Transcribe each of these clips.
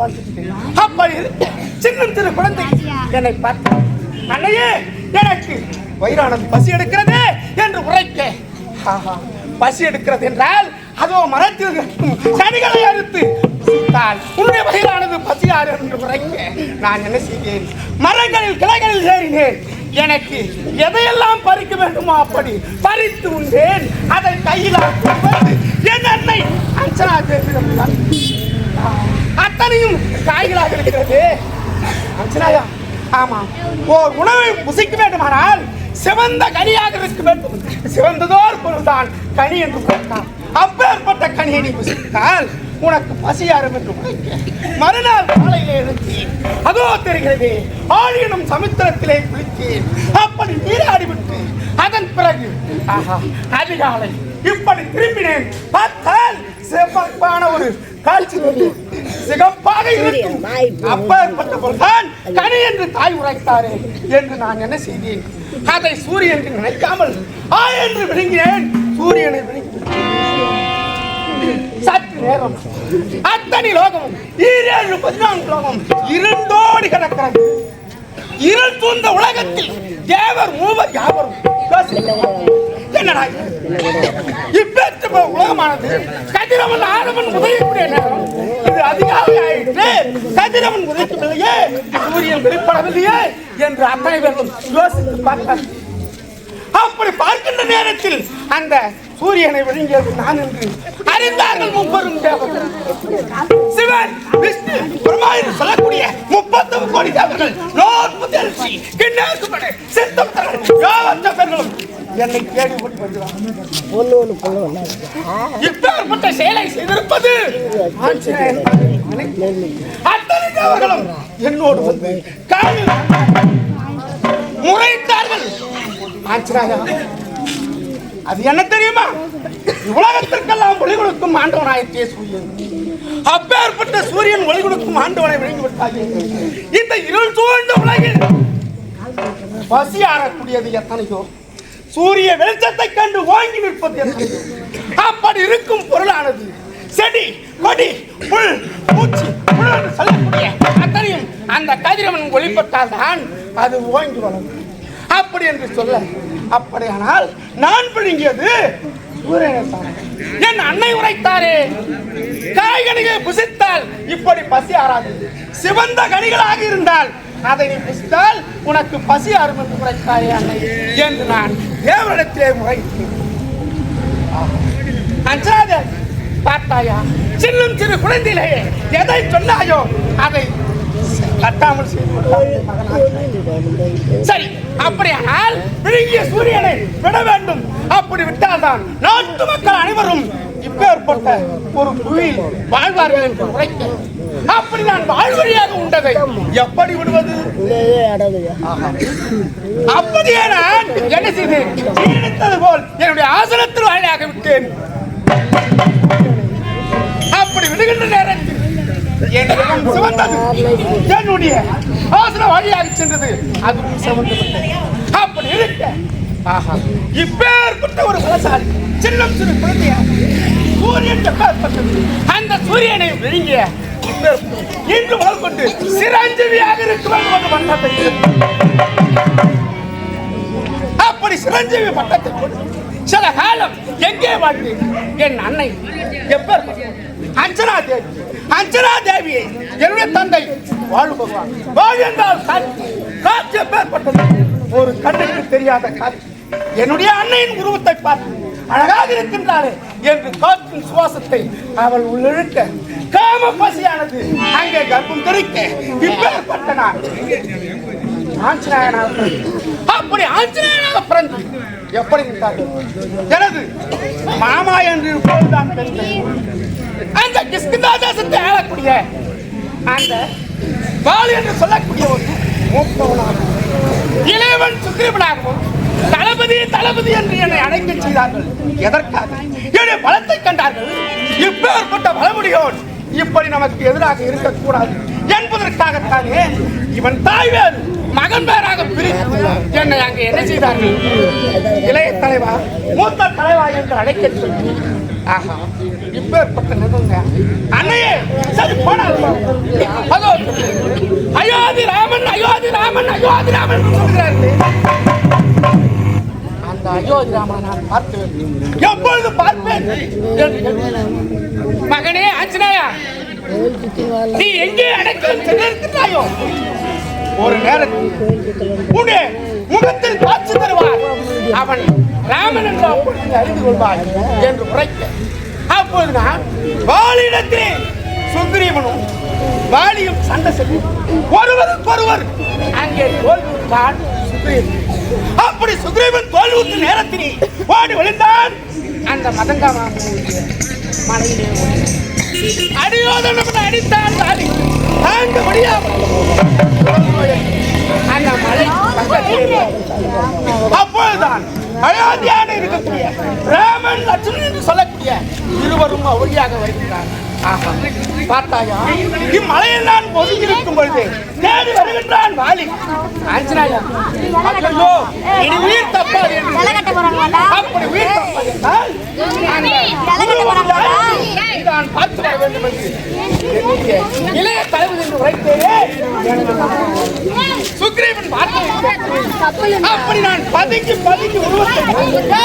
அப்படி சின்னம் சிறு குழந்தை. என்னை பார்த்து அன்னையே எனக்கு வயிறானது பசி எடுக்கிறது என்று உரைக்க ஆஹா, பசி எடுக்கிறது என்றால் அதோ மரத்தில் சனிகளை அறுத்து உன்னுடைய வயிறானது பசியாறு என்று உரைக்க நான் என்ன செய்தேன்? மரங்களில் கிளைகளில் ஏறினேன். எனக்கு எதையெல்லாம் பறிக்க வேண்டுமோ அப்படி பறித்து உண்டேன். அதை கையில் என் அன்னை அஞ்சனா தேவிடம் அத்தனையும் காய்களாக இருக்கிறது. அர்ச்சனாயா? ஆமா. ஓர் உணவை புசிக்க வேண்டுமானால் சிவந்த கனியாக இருக்க வேண்டும். சிவந்ததோர் பொருள்தான் கனி என்று கொடுத்தான் அப்பேற்பட்ட கனியை நீ புசித்தால் உனக்கு பசியாரும் என்று உழைக்க மறுநாள் காலையிலே எழுந்தி அதோ தெரிகிறது ஆழியனும் சமுத்திரத்திலே குளித்தேன். அப்படி நீராடி விட்டு அதன் பிறகு ஆஹா அதிகாலை இப்படி திரும்பினேன். பார்த்தால் செவ்வப்பான ஒரு காட்சி தெரியும். சிகப்பாக இருக்கும். அப்பேற்பட்ட பொருள்தான் கனி என்று தாய் உரைத்தாரே என்று நான் என்ன செய்தேன்? அதை சூரியன் நினைக்காமல் ஆ என்று விழுங்கினேன். சூரியனை சற்று நேரம். அத்தனை லோகமும் ஈரேழு பதினான்கு லோகம் இருண்டோடி கிடக்கிறது. இருள் சூழ்ந்த உலகத்தில் தேவர் மூவர் யாவரும். என்னடா இப்ப உலகமானது. கதிரவன் ஆரவன் உதயக்கூடிய நேரம். இது அதிகாலை ஆயிற்று கதிரவன் உதயக்கவில்லையே சூரியன் வெளிப்படவில்லையே என்று அத்தனை யோசித்து பார்த்தார் அப்படி பார்க்கின்ற நேரத்தில் அந்த சூரியனை விழுங்கியது நான் என்று அறிந்தார்கள் முப்பெரும் தேவர்கள். சிவன் விஷ்ணு பிரம்மா என்று சொல்லக்கூடிய முப்பத்தொரு கோடி தேவர்கள். நோன்பு தெளிச்சி கிண்ணேற்குப்படு சித்தம் யாவற்ற என்னை வருகிறார் ஒன்று ஒன்று கொள்ள ஒன்றா இப்பேற்பட்ட செயலை செய்திருப்பது. அத்தனை என்னோடு வந்து காலில் முறையிட்டார்கள். ஆஞ்சநேயா அது என்ன தெரியுமா? உலகத்திற்கெல்லாம் ஒளி கொடுக்கும் ஆண்டவனாயிற்றே சூரியன் அப்பேற்பட்ட சூரியன் ஒளி கொடுக்கும் ஆண்டவனை விளங்கி விட்டாயே. இந்த இருள் சூழ்ந்த உலகில் பசி ஆறக்கூடியது எத்தனையோ? சூரிய வெளிச்சத்தை கண்டு ஓங்கி நிற்பது அப்படி இருக்கும் பொருளானது. செடி கொடி புல் பூச்சி புல் சொல்லக்கூடிய அத்தனையும் அந்த கதிரவன் ஒளிப்பட்டால் தான் அது ஓங்கி வளரும். அப்படி என்று சொல்ல அப்படியானால் நான் பிடுங்கியது என் அன்னை உரைத்தாரே. காய்கனிகளை புசித்தால் இப்படி பசி ஆறாது. சிவந்த கனிகளாக இருந்தால் அதை நீ புசித்தால் உனக்கு பசி ஆறும் என்று உரைத்தாயே அன்னை என்று நான் தேவனிடத்திலே முறையிட்டு அஞ்சாத பார்த்தாயா? சின்னும் சிறு குழந்தையிலே எதை சொன்னாயோ அதை கட்டாமல் செய்து சரி அப்படியானால் விழுங்கிய சூரியனை விட வேண்டும். அப்படி விட்டால்தான் நாட்டு மக்கள் அனைவரும் இப்பேற்பட்ட ஒரு குழியில் வாழ்வார்கள் என்று உரைக்க அப்படி நான் வாழ்வழியாக உண்டதை. எப்படி விடுவது? அப்படியே நான் என்ன செய்தேன்? ஜீரணித்தது போல் என்னுடைய ஆசனத்தில் வாயிலாக விட்டேன். அப்படி விடுகின்ற நேரத்தில் என் சிவந்தது என்னுடைய ஆசன வழியாக சென்றது. அது சிவந்து அப்படி இருக்க. ஆஹா. இப்பேற்பட்ட ஒரு பலசாலி சின்னம் சிறு குழந்தையா சூரியன் அந்த சூரியனை விழுங்கிய இன்று முதல் கொண்டு சிரஞ்சீவியாக இருக்க வேண்டும் அப்படி சிரஞ்சீவி பட்டத்தை கொண்டு சில காலம் எங்கே வாழ்ந்து என் அன்னை எப்பேர் அஞ்சனா தேவி. அஞ்சனா தேவியை என்னுடைய தந்தை வாழ் பகவான். வாழ் என்றால் காட்சி காட்சி எப்பேற்பட்டது? ஒரு கண்ணுக்கு தெரியாத காட்சி என்னுடைய அன்னையின் உருவத்தை பார்த்து அழகாக இருக்கின்றாளே என்று காற்றின் சுவாசத்தை அவள் உள்ளிழுக்க காம பசியானது அங்கே கர்ப்பம் தெரிக்க இப்பேற்பட்ட நான். அப்படி ஆஞ்சநாயனாக பிறந்து எப்படி இருந்தார்கள் எனது மாமா என்று போல்தான் தெரிந்தது. அந்த கிஸ்கிந்தா தேசத்தை ஆளக்கூடிய அந்த பால் என்று சொல்லக்கூடிய ஒரு மூப்பவனாகவும் இளையவன் சுக்கிரவனாகவும் தளபதி தளபதி என்று என்னை அழைக்க செய்தார்கள். எதற்காக? என்னுடைய பலத்தை கண்டார்கள். இப்பேற்பட்ட பலமுடியோன் இப்படி நமக்கு எதிராக இருக்கக்கூடாது என்பதற்காகத்தானே இவன் தாய் வேறு மகன் பேராக பிரித்து என்னை அங்கே என்ன செய்தார்கள்? இளைய தலைவா மூத்த தலைவா என்று அழைக்க சொல்லி ஆஹா இப்பேற்பட்ட நிகழ்ந்த அன்னையே சரி போனால் அதோ அயோத்தி ராமன் அயோத்தி ராமன் அயோத்தி ராமன் சொல்கிறார்கள். அந்த அயோத்தியாமனை நான் பார்த்து எப்பொழுது பார்ப்பேன் மகனே ஆச்சனாயா நீ எங்கே அடைக்கலம் சென்றிருக்கிறாயோ ஒரு நேரத்தில் உன்னுடைய முகத்தில் காட்சி தருவார். அவன் ராமன் என்று அப்பொழுது அறிந்து கொள்வாய் என்று உரைக்க அப்போது நான் வாழிடத்தில் சுக்ரீவனும் வாலியும் சண்டை சென்று ஒருவருக்கொருவர் அங்கே தோல்வித்தான் சுக்ரீவன். அப்படி சுக்ரீவன் தோல்வுத்து நேரத்தில் ஓடி விழுந்தான் அந்த மதங்கா மலையிலே ஓடி அடியோதனம் அடித்தான் வாலி தாங்க முடியாமல் அந்த மலை அப்பொழுதுதான் அயோத்தியான இருக்கக்கூடிய ராமன் லட்சுமணன் என்று சொல்லக்கூடிய இருவரும் ஒளியாக வருகிறார்கள். பார்த்தாயா? இம்மலையில் நான் ஒதுங்கி இருக்கும் பொழுது தேடி வருகின்றான் வாலி. ஆஞ்சநாயா ஐயோ இனி உயிர் தப்பாது என்று? அப்படி உயிர் தப்பாது என்றால்? நான் பார்த்து வர வேண்டும் என்று. இளைய தலைவர் என்று உரைத்தேனே. சுக்ரீவன் பார்த்து அப்படி நான் பதுங்கி பதுங்கி உருவத்தை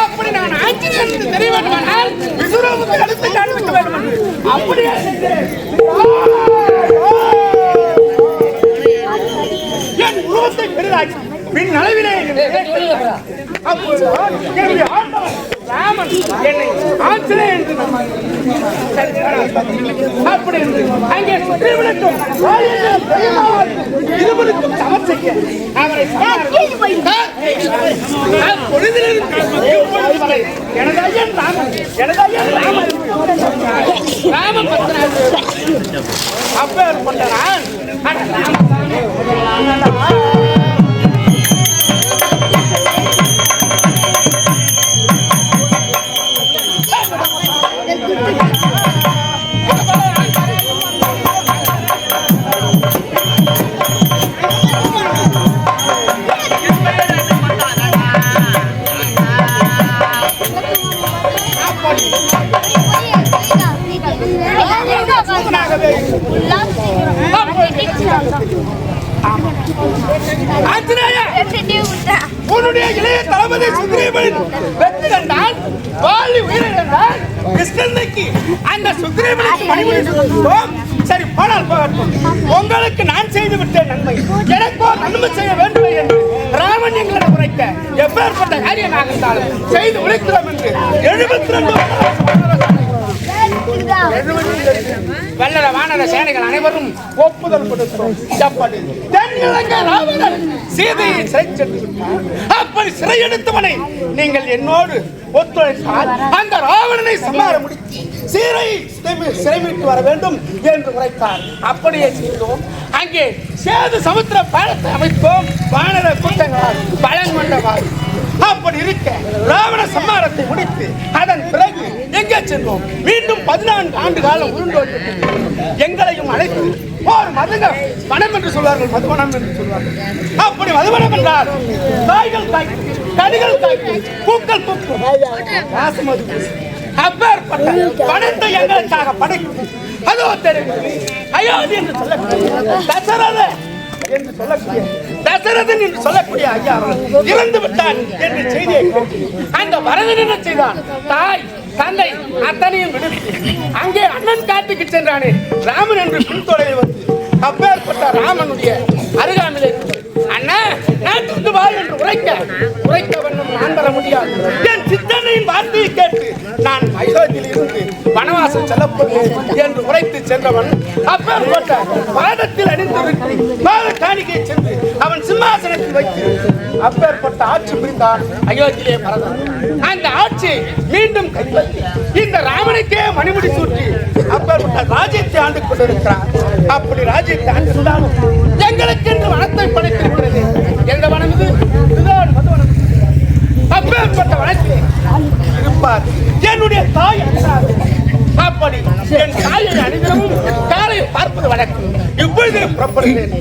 அப்படி நான் ஆஞ்சநேயன் என்று தெரிய வேண்டுமானால் காண்பிக்க வேண்டும் அப்படியே என் உருவத்தை பெரிதாக்கி பின் அளவிலே அப்பொழுதுதான் என்னுடைய ஆண்டவன் ராமன் என்னை ஆஞ்சநேயன் என்று நம்பினார். அப்படி இருந்து அங்கே இருவருக்கும் செய்ய அவரை எனது ஐயன் ராமன் எனது ஐயன் ராமன் அப்பேர் நான் ராமன் உன்னுடைய இளைய தளபதி சுக்ரீவன் வெற்றி கண்டால் வாலி உயிரை கண்டால் கிருஷ்ணனுக்கு அந்த சுக்ரீவனுக்கு மணிமணி சரி போனால் போகட்டும். உங்களுக்கு நான் செய்து விட்டேன் நன்மை. எனக்கோ நன்மை செய்ய வேண்டும் என்று ராமன் எங்களிடம் உரைக்க எப்பேற்பட்ட காரியமாக இருந்தாலும் செய்து உழைக்கிறோம் என்று எழுபத்தி ரெண்டு வெள்ளர வானர சேனைகள் அனைவரும் ஒப்புதல் கொடுத்தோம். எப்படி ராவணன் சீதையை சிறை சென்று அப்படி சிறை எடுத்தவனை நீங்கள் என்னோடு ஒத்துழைத்தால் அந்த ராவணனை சமார முடித்து சீரை சிறை- வர வேண்டும் என்று உரைத்தார். அப்படியே செய்தோம். அங்கே சேது சமுத்திர பாலத்தை அமைத்தோம். வானர கூட்டங்களால் பலன் கொண்டவாறு அப்படி இருக்க ராவண சம்மாரத்தை முடித்து அதன் பிறகு செல்வோம் மீண்டும் பதினான்கு ஆண்டு காலம் உருண்டோடி எங்களையும் அழைத்து போர் மதுங்க மனம் என்று சொல்வார்கள் மதுமணம் என்று சொல்வார்கள். அப்படி மதுமணம் என்றால் தாய்கள் காய்க்கும் கனிகள் காய்க்கும் பூக்கள் பூக்கும். ராசமது பூசும். அப்பேற்பட்ட பணத்தை எங்களுக்காக படைக்கும். அதோ தெரியும் அயோத்தி என்று சொல்லக்கூடிய தசரத என்று சொல்லக்கூடிய தசரதன் என்று சொல்லக்கூடிய ஐயா அவர்கள் இறந்து விட்டான் என்று செய்தியை அந்த வரதன் என்ன செய்தான்? தாய் தந்தை அத்தனையும் விடுவித்து அங்கே அண்ணன் காட்டுக்கு சென்றானே. ராமன் என்று பின்தொடரில் வந்து அப்பேற்பட்ட ராமனுடைய அருகாமிலே அண்ணா நாட்டுக்கு வா என்று உரைக்க உரைக்க வண்ணம் நான் வர முடியாது. என் சித்தனையின் வார்த்தையை கேட்டு நான் அயோத்தியில் இருந்து வனவாசம் செல்லப்போகிறேன் என்று உரைத்து சென்றவன் அப்பேற்பட்ட பாதத்தில் அணிந்து பாத காணிக்கை சென்று அவன் சிம்மாசனத்தில் வைத்து அப்பேற்பட்ட ஆட்சி புரிந்தான். அயோத்தியிலே பரதான் அந்த ஆட்சி மீண்டும் கைப்பற்றி இந்த ராமனுக்கே மணிமுடி சூட்டி அப்பேற்பட்ட ராஜ்யத்தை ஆண்டு கொண்டிருக்கிறான். அப்படி ராஜ்யத்தை ஆண்டிருந்தாலும் எங்களுக்கென்று வனத்தை படைத்திருக்கிறது எந்த வனம் இது? இதுதான் மதுவனம் அப்பேற்பட்ட வனத்திலே இருப்பார். என்னுடைய தாய் அல்லாது. அப்படி என் தாயை அணிந்தவும் காலை பார்ப்பது வழக்கம். இப்பொழுது புறப்படுகிறேன்.